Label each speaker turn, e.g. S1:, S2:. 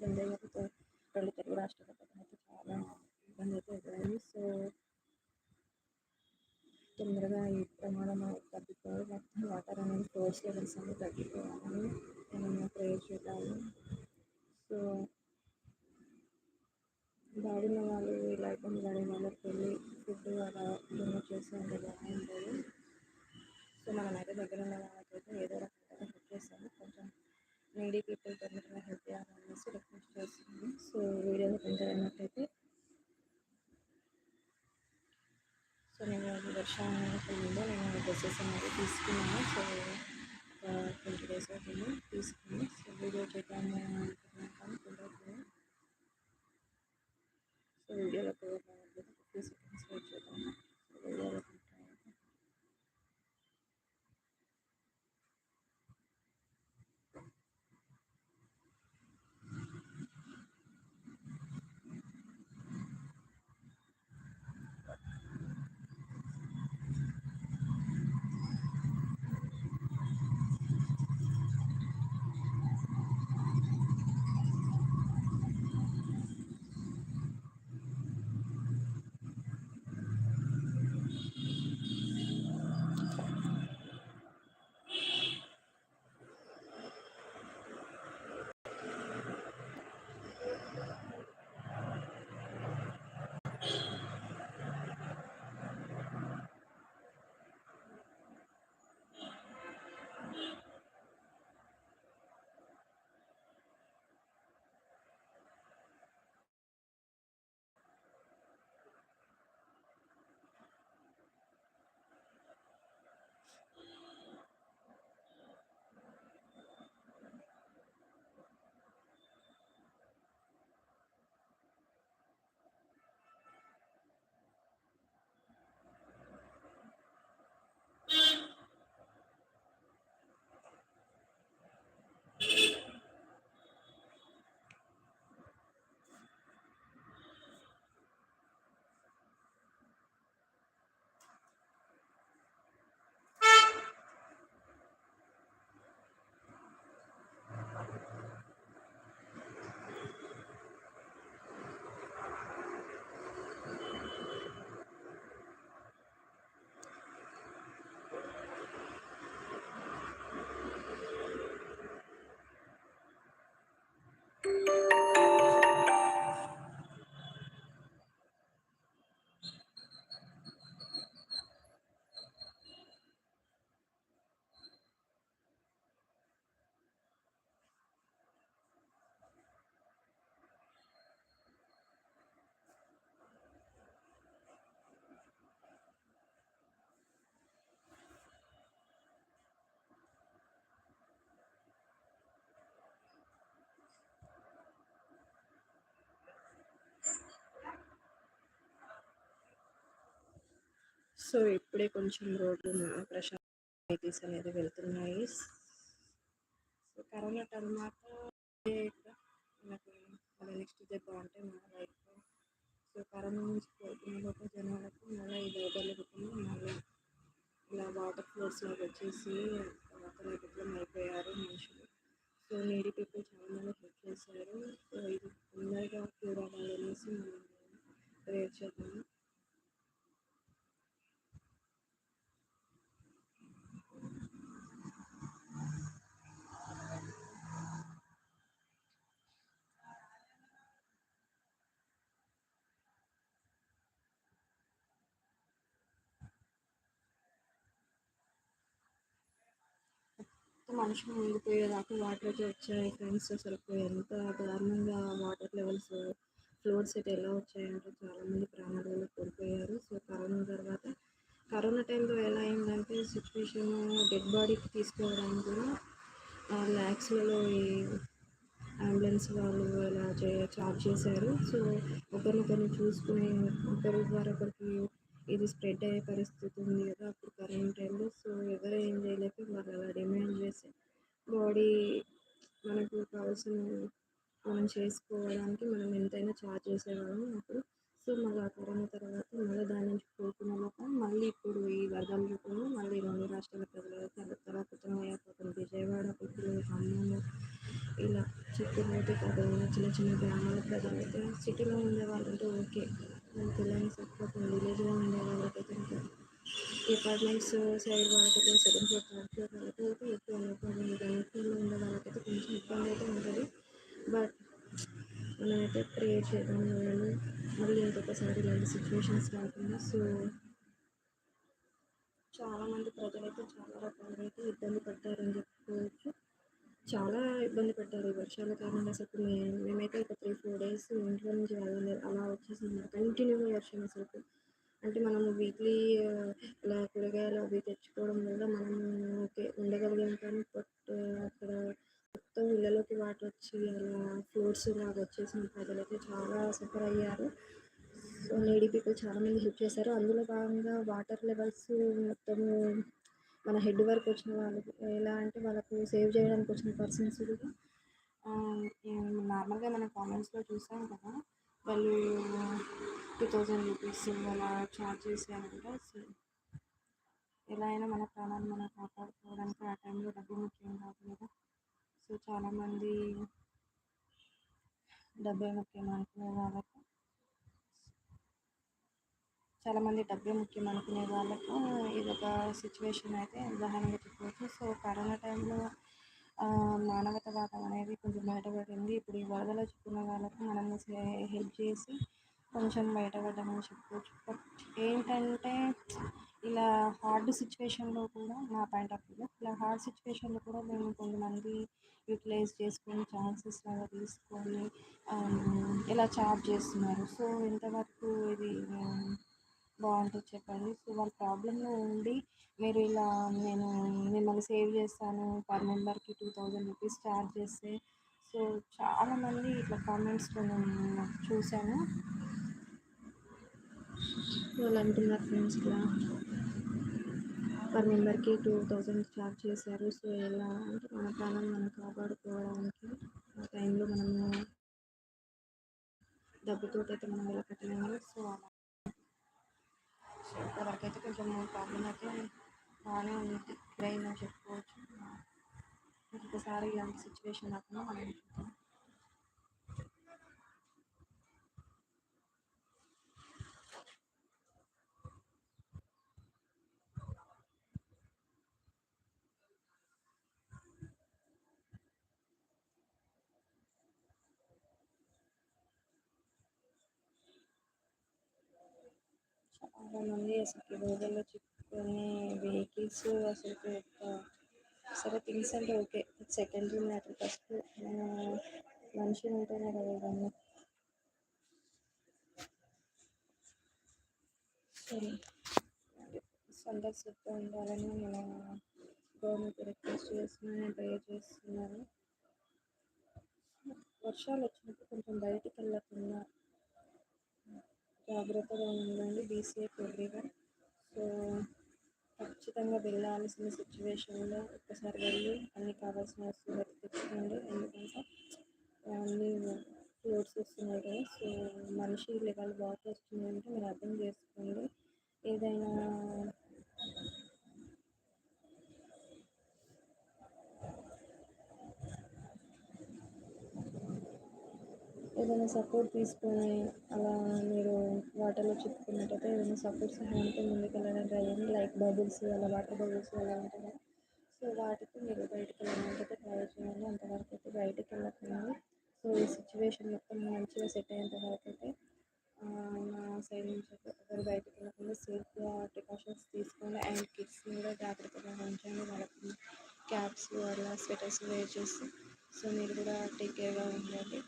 S1: సంజయ్ గారితో రెండు తెలుగు రాష్ట్రాల అయితే చాలా ఇబ్బంది అయితే ఎదురైంది సో తొందరగా ఈ ప్రమాదం తగ్గిపోయి మొత్తం వాటర్ అనేది ఫోర్స్ లెవెల్స్ అనేది తగ్గిపోవాలని మనం ప్రేయర్ చేద్దాము సో బాగున్న వాళ్ళు ఇలా ఇబ్బంది పడే వాళ్ళకి వెళ్ళి ఫుడ్ అలా డొనేట్ చేసి ఉంటే బాగుంటుంది సో మనమైతే దగ్గర ఉన్న వాళ్ళకైతే ఏదో రకంగా హెల్ప్ చేస్తాము. కొంచెం నీడీ పీపుల్ తొందరగా హెల్ప్ చేయాలనేసి రిక్వెస్ట్ చేస్తుంది సో వీడియో ఎంజాయ్ అయినట్టయితే సో నేను దర్శనానికి ముందు నేను డ్రెస్సెస్ అనేది తీసుకున్నాను సో ఒక ట్వంటీ డేస్ అవుతుంది తీసుకుని సో వీడియో చేద్దాము అనుకుంటున్నాను కానీ కుదరట్లేదు సో వీడియోలో కుదరలేదు ఫిఫ్టీ సెకండ్స్ వెయిట్ చేద్దాము సో వీడియోలో సో ఇప్పుడే కొంచెం రోడ్లు ప్రశాంతీస్ అనేది వెళ్తున్నాయి. సో కరోనా తర్వాత మనకి మళ్ళీ నెక్స్ట్ డే బాగుంటే మన లైఫ్. సో కరోనా నుంచి కోరుకున్న జనాలకు మళ్ళీ ఈ వదలకుండా మళ్ళీ ఇలా వాటర్ ఫ్లోర్స్ లాగా వచ్చేసి వాటర్ అయిపోయారు మనుషులు సో నీడీ పీపుల్ చాలా మంది హెల్ప్ చేశారు సో ఇది తొందరగా క్యూర్ అవ్వాలనేసి మనం ప్రేయర్ చేద్దాము మనుషులు మునిగిపోయేదాకా వాటర్ అయితే వచ్చాయి ఫ్రెండ్స్ అసలు ఎంత దారుణంగా వాటర్ లెవెల్స్ ఫ్లోర్స్ అయితే ఎలా వచ్చాయంటే చాలామంది ప్రాణాలు కోల్పోయారు. సో కరోనా తర్వాత కరోనా టైంలో ఎలా అయిందంటే సిచ్యువేషన్ డెడ్ బాడీకి తీసుకోవడానికి కూడా ల్యాక్స్లలో ఈ అంబులెన్స్ వాళ్ళు ఇలా చే చార్జ్ చేశారు. సో ఒకరినొకరిని చూసుకునే ఒకరి ద్వారా ఒకరికి ఇది స్ప్రెడ్ అయ్యే పరిస్థితి ఉంది కదా అప్పుడు కరోనా టైంలో సో ఎవరు ఏం చేయలేక వాళ్ళు అలా డిమాండ్ చేసి బాడీ మనకు కావాల్సిన మనం చేసుకోవడానికి మనం ఎంతైనా ఛార్జ్ చేసేవాళ్ళం అప్పుడు. సో మళ్ళీ ఆ కరోనా తర్వాత మళ్ళీ దాని నుంచి కోరుకున్నాక మళ్ళీ ఇప్పుడు ఈ వరదల రూపంలో మళ్ళీ రెండు రాష్ట్రాల ప్రజలు తర్వాత అయిపోతుంది విజయవాడ పుత్తూరు ఖమ్మము ఇలా చిత్తూరు కాదు చిన్న చిన్న గ్రామాల ప్రజలు అయితే సిటీలో ఉండే వాళ్ళంటే ఓకే. మనకి ఎలాంటి సపోర్ట్ విలేజ్లో ఉండే వాళ్ళకైతే డిపార్ట్మెంట్స్ సైడ్ వాళ్ళకైతే సెకండ్ ఫ్లోర్ థర్డ్ ఫ్లోర్ వాళ్ళకైతే ఎక్కువ అనుకోండి గ్రౌండ్ ఫ్లోర్లో ఉండే వాళ్ళకైతే కొంచెం ఇబ్బంది అయితే ఉంటుంది. బట్ మనమైతే ప్రేయర్ చేద్దాం మళ్ళీ ఇంకొకసారి ఇలాంటి సిచ్యువేషన్స్ రాకుండా. సో చాలామంది ప్రజలైతే చాలా రకాలుగా అయితే ఇబ్బంది పడ్డారని చెప్పుకోవచ్చు. చాలా ఇబ్బంది పెట్టారు ఈ వర్షాల కారణంగా అసలు. మేము మేమైతే ఒక త్రీ ఫోర్ డేస్ ఇంట్లో నుంచి వెళ్ళలేదు. అలా వచ్చేసింది కంటిన్యూగా వర్షం అసలు అంటే మనం వీక్లీ ఇలా కూరగాయలు అవి తెచ్చుకోవడం వల్ల మనం ఓకే ఉండగలిగాం కానీ బట్ అక్కడ మొత్తం ఇళ్ళలోకి వాటర్ వచ్చి అలా ఫ్లోర్స్ లాగా వచ్చేసిన ప్రజలైతే చాలా సఫర్ అయ్యారు. సో నీడీ పీపుల్ చాలామంది హెల్ప్ చేశారు. అందులో భాగంగా వాటర్ లెవెల్స్ మొత్తము మన హెడ్ వరకు వచ్చిన వాళ్ళకి ఎలా అంటే వాళ్ళకు సేవ్ చేయడానికి వచ్చిన పర్సన్స్ కూడా నార్మల్గా మన కామెంట్స్లో చూసాం కదా వాళ్ళు టూ థౌజండ్ రూపీస్ అలా ఛార్జ్ చేసి సో ఎలా అయినా మన ప్రాణాలు మనం కాపాడుకోవడానికి ఆ టైంలో డబ్బు ముఖ్యం కాదు కదా. సో చాలామంది డబ్బే ముఖ్యం అనుకునే వాళ్ళకు చాలామంది డబ్బే ముఖ్యం అనుకునే వాళ్ళకు ఇది ఒక సిచ్యువేషన్ అయితే ఉదాహరణగా చెప్పవచ్చు. సో కరోనా టైంలో మానవతావాదం అనేది కొంచెం బయటపడింది. ఇప్పుడు ఈ వరదలో చిక్కున్న వాళ్ళకు మనం హెల్ప్ చేసి కొంచెం బయటపడ్డామని చెప్పుకోవచ్చు బట్ ఏంటంటే ఇలా హార్డ్ సిచ్యువేషన్లో కూడా నా పాయింట్ ఆఫ్ వ్యూలో ఇలా హార్డ్ సిచ్యువేషన్లో కూడా మేము కొంతమంది యూటిలైజ్ చేసుకొని ఛాన్సెస్ లాగా తీసుకొని ఇలా చార్జ్ చేస్తున్నారు. సో ఇంతవరకు ఇది బాగుంటుంది చెప్పండి. సో వాళ్ళ ప్రాబ్లంలో ఉండి మీరు ఇలా నేను మిమ్మల్ని సేవ్ చేస్తాను పర్ మెంబర్కి టూ థౌజండ్ రూపీస్ ఛార్జ్ చేస్తే. సో చాలామంది ఇట్లా కామెంట్స్లో నేను చూశాను. వాళ్ళు అంటున్నారు ఫ్రెండ్స్ ఇలా పర్ మెంబర్కి టూ థౌజండ్ ఛార్జ్ చేశారు. సో ఎలా అంటే మన ప్రాణం మనం కాపాడుకోవడానికి ఆ టైంలో మనము డబ్బుతో అయితే మనం ఎలా కట్టలేము. సో అలా సో కొంచెం ప్రాబ్లం అయితే బాగానే ఉంది. ఇప్పుడైనా చెప్పుకోవచ్చు. ఇంకొకసారి ఇలాంటి సిచ్యువేషన్ రాకుండా మనం చాలా మంది అసలు రోజుల్లో చిక్కుకొని వెహికల్స్ అసలు సరే థింగ్స్ అంటే ఓకే సెకండరీ మ్యాటర్ ఫస్ట్ మనిషి ఉంటేనే కదా ఇవన్నీ అందరు సందర్శిస్తూ ఉండాలని నేను గవర్నమెంట్ రిక్వెస్ట్ చేస్తున్నాను ట్రై చేస్తున్నాను వర్షాలు వచ్చినప్పుడు కొంచెం బయటికి వెళ్ళకుండా జాగ్రత్తగా ఉండండి బీసీఏ ఎవ్రీవన్ సో ఖచ్చితంగా వెళ్ళాల్సిన సిచ్యువేషన్లో ఒక్కసారి వెళ్ళి అన్ని కావాల్సిన వస్తువులు తెచ్చుకోండి. ఎందుకంటే అన్నీ ఫ్లోట్స్ వస్తున్నాయి కదా సో మనిషి లెవెల్ వాటర్ వస్తుందంటే మీరు అర్థం చేసుకోండి. ఏదైనా ఏదైనా సపోర్ట్ తీసుకొని అలా మీరు వాటర్లో చిక్కుకున్నట్టయితే ఏదైనా సపోర్ట్ సహాయంతో ముందుకెళ్ళడానికి ట్రై చేయండి లైక్ బబుల్స్ అలా వాటర్ బబుల్స్ అలా ఉంటాయి సో వాటికి మీరు బయటకు వెళ్ళడానికి ట్రై చేయండి. అంతవరకు అయితే బయటకు వెళ్ళకండి. సో ఈ సిచ్యువేషన్ మొత్తం మంచిగా సెట్ అయ్యేంత వరకు అయితే నా సైడ్ నుంచి అయితే ఎవరు బయటకు వెళ్ళకుండా సేఫ్గా ప్రికాషన్స్ తీసుకోండి. అండ్ కిడ్స్ని కూడా జాగ్రత్తగా ఉంచండి. వాళ్ళకి క్యాప్స్ అలా స్వెటర్స్ వేర్ చేసి సో మీరు కూడా టేక్ కేర్గా ఉండండి.